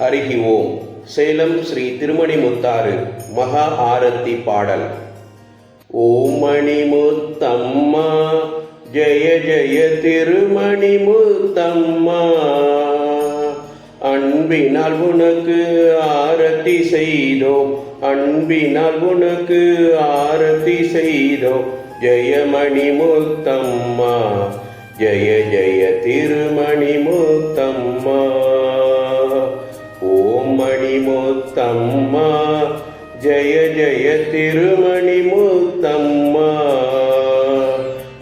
ஹரிஹி ஓம் சேலம் ஸ்ரீ திருமணி முத்தாறு மகா ஆரத்தி பாடல். ஓம் மணி முத்தம்மா ஜெய ஜெய திருமணி முத்தம்மா அன்பினால் உனக்கு ஆரத்தி செய்தோம். அன்பினால் உனக்கு ஆரத்தி செய்தோம். ஜெயமணி முத்தம்மா ஜெய ஜெய திருமணி முத்தம்மா ஓம் ஜய ஜய திருமணிமுத்தம்மா.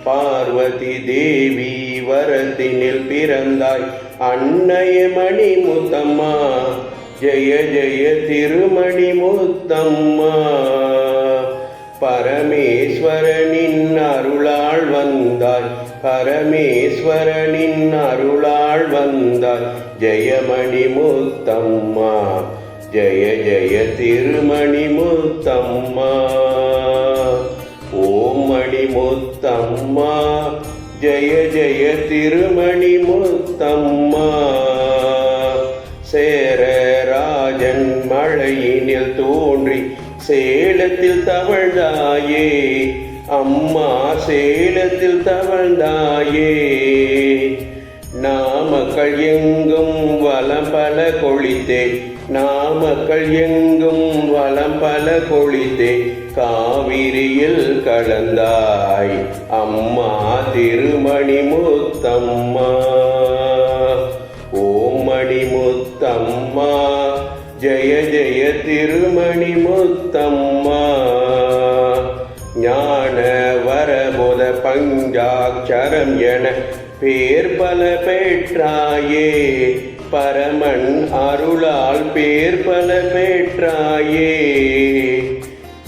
பார்வதி தேவி வரத்தினில் பிறந்தாய். அன்னைய மணிமுத்தம்மா. ஜய ஜய திருமணிமுத்தம்மா. பரமேஸ்வரனின் அருளாள் வந்தாய். பரமேஸ்வரனின் அருளாள் வந்தாய். ஜெயமணி முத்தம்மா ஜெய ஜெய திருமணி முத்தம்மா ஓம் மணி முத்தம்மா ஜெய ஜெய திருமணி முத்தம்மா சேர ராஜன் மழையினில் தோன்றி சேலத்தில் தவழ்ந்தாயே. அம்மா சேலத்தில் தவழ்ந்தாயே. நாமக்கள் எங்கும் வலம் பல கொழித்தே. நாமக்கள் எங்கும் வலம் பல கொழித்தே. காவிரியில் கலந்தாய். அம்மா திருமணி முத்தம்மா. திருமணி முத்தம்மா. ஞான வரமுத பஞ்சாட்சரம் என பேர் பல பெற்றாயே. பரமன் அருளால் பேர் பல பெற்றாயே.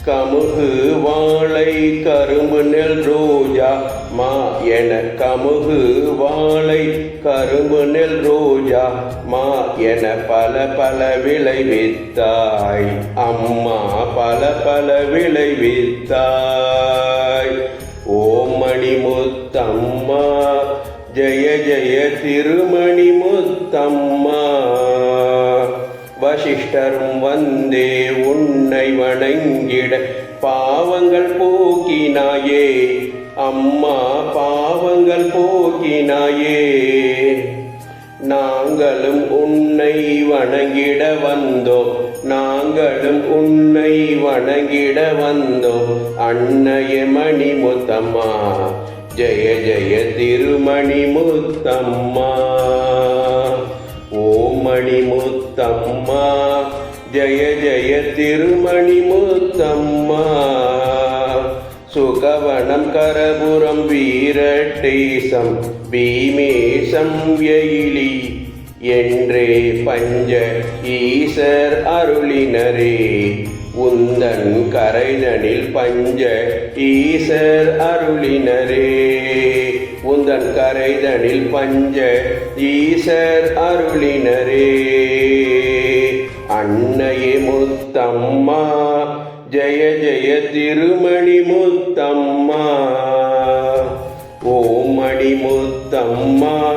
கமுகு வாழை கரும்பு நெல் ரோஜா மா என கமுகு வாழை கரும்பு நெல் ரோஜா. மா என பல பல விளைவித்தாய் அம்மா பல பல விளைவித்தாய் ஓமணி முத்தம்மா ஜெய ஜெய திருமணி முத்தம்மா. வசிஷ்டரும் வந்தே உன்னை வணங்கிட பாவங்கள் போக்கினாயே. அம்மா பாவங்கள் போக்கினாயே. நாங்களும் உன்னை வணங்கிட வந்தோம் நாங்களும் உன்னை வணங்கிட வந்தோம் அன்னைய மணி முத்தம்மா ஜெய ஜெய திருமணி முத்தம்மா. ஓமணி முத்தம்மா ஜெய ஜெய திருமணி முத்தம்மா. சுகவனம் கரபுரம் வீரட்டேசம் பீமேசம் எயிலி என்றே பஞ்ச ஈசர் அருளினரே உந்தன் கரைதனில் பஞ்ச ஈசர் அருளினரே. உந்தன் கரைதனில் பஞ்ச ஈசர் அருளினரே. அன்னையே முத்தம்மா ஜெய ஜெய திருமணி முத்தம்மா. ஓம் மணி முத்தம்மா.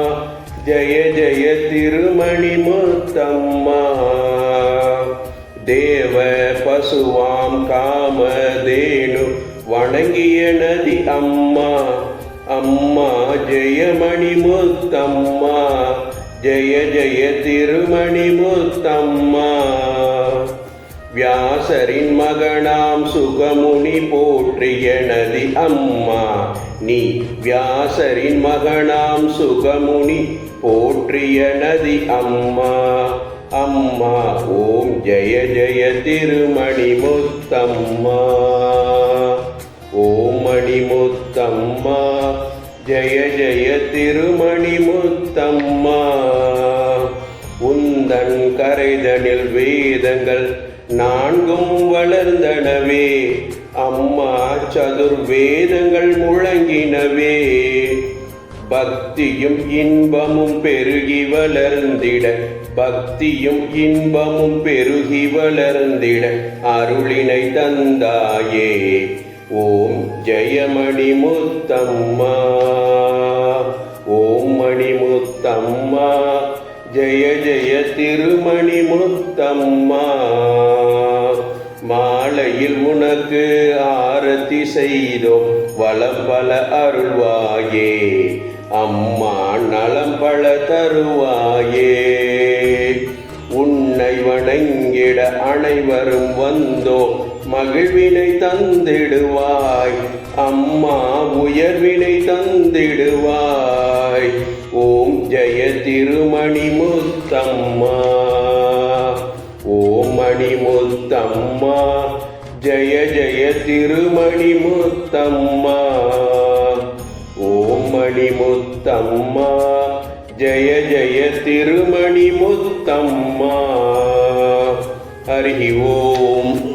ஜெய ஜெய திருமணி முத்தம்மா. தேவ பசுவாம் காமதேனு வணங்கிய நதி அம்மா. அம்மா ஜெயமணி முத்தம்மா. ஜெய ஜெய திருமணி முத்தம்மா. வியாசரின் மகனாம் சுகமுனி போற்றிய நதி அம்மா. நீ வியாசரின் மகனாம் சுகமுனி போற்றிய நதி அம்மா. அம்மா ஓம் ஜெய ஜெய திருமணி முத்தம்மா. ஓம் மணி முத்தம்மா. ஜெய ஜெய திருமணி முத்தம்மா. உந்தன் கரைதனில் வேதங்கள் நான்கும் வளர்ந்தனவே. அம்மா சதுர்வேதங்கள் முழங்கினவே. பக்தியும் இன்பமும் பெருகி வளர்ந்திட. பக்தியும் இன்பமும் பெருகி வளர்ந்திட. அருளினை தந்தாயே. ஓம் ஜெயமணி முத்தம்மா. ஓம் மணி முத்தம்மா. ஜெய ஜெய திருமணி முத்தம்மா. மலையில் உனக்கு ஆரத்தி செய்தோம். வளம் பல அருள்வாயே. அம்மா நலம் பல தருவாயே. உன்னை வணங்கிட அனைவரும் வந்தோ. மகிழ்வினை தந்திடுவாய். அம்மா உயர்வினை தந்திடுவாய். ஓம் ஜெய திருமணி முத்தம்மா. ஓம் மணி முத்தம்மா. ஜய ஜய திருமணி முத்தம்மா. ஓம் மணி முத்தம்மா. ஜய ஜய திருமணி முத்தம்மா. ஹரி ஓம்.